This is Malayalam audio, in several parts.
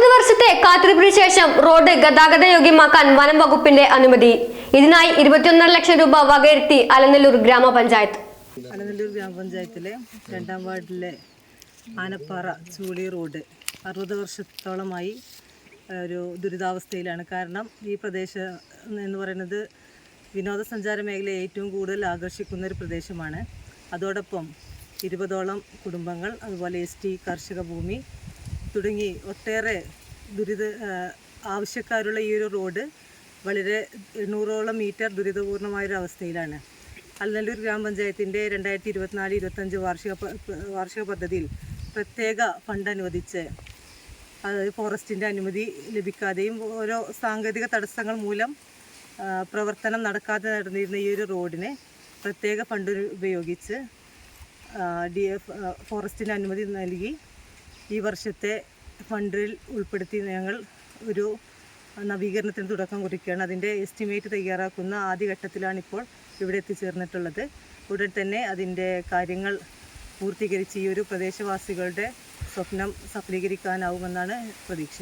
നടപടിക്ക് ശേഷം റോഡ് ഗതാഗത യോഗ്യമാക്കാൻ വനം വകുപ്പിന്റെ അനുമതി. ഇതിനായി ഇരുപത്തിയൊന്നര ലക്ഷം രൂപ വകയിരുത്തി അലനല്ലൂർ ഗ്രാമപഞ്ചായത്ത്. അലനല്ലൂർ ഗ്രാമപഞ്ചായത്തിലെ രണ്ടാം വാർഡിലെ ആനപ്പാറ ചൂളി റോഡ് അറുപത് വർഷത്തോളമായി ഒരു ദുരിതാവസ്ഥയിലാണ്. കാരണം ഈ പ്രദേശം എന്ന് പറയുന്നത് വിനോദസഞ്ചാര മേഖലയെ ഏറ്റവും കൂടുതൽ ആകർഷിക്കുന്ന ഒരു പ്രദേശമാണ്. അതോടൊപ്പം ഇരുപതോളം കുടുംബങ്ങൾ അതുപോലെ എസ് കാർഷിക ഭൂമി തുടങ്ങി ഒട്ടേറെ ദുരിത ആവശ്യക്കാരുള്ള ഈ ഒരു റോഡ് വളരെ എണ്ണൂറോളം മീറ്റർ ദുരിതപൂർണമായൊരവസ്ഥയിലാണ്. അലനല്ലൂർ ഗ്രാമപഞ്ചായത്തിന്റെ രണ്ടായിരത്തി ഇരുപത്തിനാല് ഇരുപത്തഞ്ച് വാർഷിക വാർഷിക പദ്ധതിയിൽ പ്രത്യേക ഫണ്ട് അനുവദിച്ച് അതായത് ഫോറസ്റ്റിന്റെ അനുമതി ലഭിക്കാതെയും ഓരോ സാങ്കേതിക തടസ്സങ്ങൾ മൂലം പ്രവർത്തനം നടക്കാതെ നടന്നിരുന്ന ഈ ഒരു റോഡിനെ പ്രത്യേക ഫണ്ട് ഉപയോഗിച്ച് ഡി എഫ് ഫോറസ്റ്റിന്റെ അനുമതി നൽകി ഈ വർഷത്തെ ഫണ്ടിൽ ഉൾപ്പെടുത്തി ഞങ്ങൾ ഒരു നവീകരണത്തിന് തുടക്കം കുറിക്കുകയാണ്. അതിന്റെ എസ്റ്റിമേറ്റ് തയ്യാറാക്കുന്ന ആദ്യഘട്ടത്തിലാണ് ഇപ്പോൾ ഇവിടെ എത്തിച്ചേർന്നിട്ടുള്ളത്. ഉടൻ തന്നെ അതിന്റെ കാര്യങ്ങൾ പൂർത്തീകരിച്ച് ഈ ഒരു പ്രദേശവാസികളുടെ സ്വപ്നം സഫലീകരിക്കാനാവുമെന്നാണ് പ്രതീക്ഷ.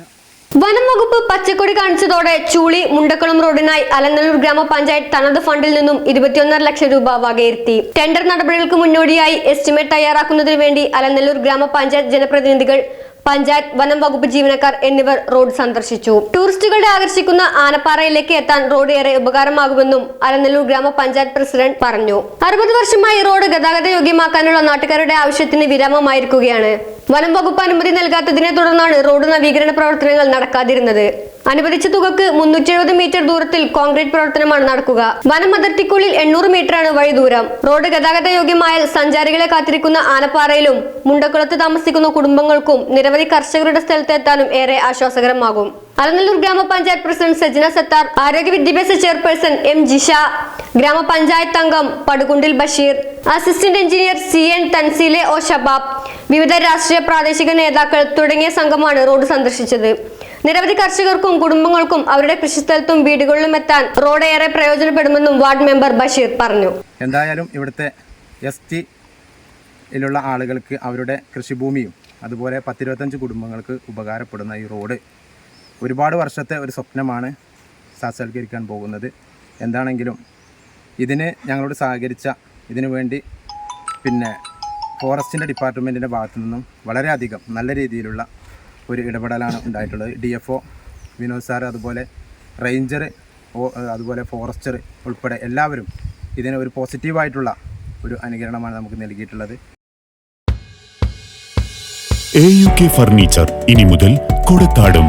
വനം വകുപ്പ് പച്ചക്കൊടി കാണിച്ചതോടെ ചൂളി മുണ്ടക്കുളം റോഡിനായി അലനല്ലൂർ ഗ്രാമപഞ്ചായത്ത് തനത് ഫണ്ടിൽ നിന്നും ഇരുപത്തിയൊന്നര ലക്ഷം രൂപ വകയിരുത്തി. ടെൻഡർ നടപടികൾക്ക് മുന്നോടിയായി എസ്റ്റിമേറ്റ് തയ്യാറാക്കുന്നതിനു വേണ്ടി അലനല്ലൂർ ഗ്രാമപഞ്ചായത്ത് ജനപ്രതിനിധികൾ പഞ്ചായത്ത് വനം വകുപ്പ് ജീവനക്കാർ എന്നിവർ റോഡ് സന്ദർശിച്ചു. ടൂറിസ്റ്റുകളെ ആകർഷിക്കുന്ന ആനപ്പാറയിലേക്ക് എത്താൻ റോഡ് ഏറെ ഉപകാരമാകുമെന്നും അലനല്ലൂർ ഗ്രാമപഞ്ചായത്ത് പ്രസിഡന്റ് പറഞ്ഞു. അറുപത് വർഷമായി റോഡ് ഗതാഗത യോഗ്യമാക്കാനുള്ള നാട്ടുകാരുടെ ആവശ്യത്തിന് വിരാമമായിരിക്കുകയാണ്. വനം വകുപ്പ് അനുമതി നൽകാത്തതിനെ തുടർന്നാണ് റോഡ് നവീകരണ പ്രവർത്തനങ്ങൾ നടക്കാതിരുന്നത്. അനുവദിച്ച തുകക്ക് മുന്നൂറ്റി മീറ്റർ ദൂരത്തിൽ കോൺക്രീറ്റ് പ്രവർത്തനമാണ് നടക്കുക. വനം അതിർത്തിക്കുള്ളിൽ എണ്ണൂറ് മീറ്ററാണ് വഴി ദൂരം. റോഡ് ഗതാഗത യോഗ്യമായാൽ സഞ്ചാരികളെ കാത്തിരിക്കുന്ന ആനപ്പാറയിലും മുണ്ടക്കുളത്ത് താമസിക്കുന്ന കുടുംബങ്ങൾക്കും നിരവധി കർഷകരുടെ സ്ഥലത്തെത്താനും ഏറെ ആശ്വാസകരമാകും. അലനല്ലൂർ ഗ്രാമപഞ്ചായത്ത് പ്രസിഡന്റ് സജ്ന സത്താർ ആരോഗ്യ വിദ്യാഭ്യാസ ചെയർപേഴ്സൺ എം ജിഷ ഗ്രാമപഞ്ചായത്ത് അംഗം പടുകുണ്ടിൽ Basheer assistant engineer C N തൻസീലെ O Shabab വിവിധ രാഷ്ട്രീയ പ്രാദേശിക നേതാക്കൾ തുടങ്ങിയ സംഘമാണ് റോഡ് സന്ദർശിച്ചത്. നിരവധി കർഷകർക്കും കുടുംബങ്ങൾക്കും അവരുടെ കൃഷിസ്ഥലത്തും വീടുകളിലും എത്താൻ റോഡ് ഏറെ പ്രയോജനപ്പെടുമെന്നും വാർഡ് മെമ്പർ ബഷീർ പറഞ്ഞു. എന്തായാലും ഇവിടുത്തെ എസ് ടിയിലുള്ള ആളുകൾക്ക് അവരുടെ കൃഷിഭൂമിയും അതുപോലെ പത്തിരുപത്തഞ്ച് കുടുംബങ്ങൾക്ക് ഉപകാരപ്പെടുന്ന ഈ റോഡ് ഒരുപാട് വർഷത്തെ ഒരു സ്വപ്നമാണ് സാക്ഷാത്കരിക്കാൻ പോകുന്നത്. എന്താണെങ്കിലും ഇതിന് ഞങ്ങളോട് സഹകരിച്ച ഇതിനു വേണ്ടി പിന്നെ ഫോറസ്റ്റിന്റെ ഡിപ്പാർട്ട്മെന്റിന്റെ ഭാഗത്തു നിന്നും വളരെയധികം നല്ല രീതിയിലുള്ള ഒരു ഇടപെടലാണ് ഉണ്ടായിട്ടുള്ളത്. D F O Vinod sir അതുപോലെ റേഞ്ചർ അതുപോലെ ഫോറസ്റ്റർ ഉൾപ്പെടെ എല്ലാവരും ഇതിന് ഒരു പോസിറ്റീവായിട്ടുള്ള ഒരു അനുകരണമാണ് നമുക്ക് നൽകിയിട്ടുള്ളത്. എ യു കെ ഫർണിച്ചർ ഇനി മുതൽ കൊടത്താടും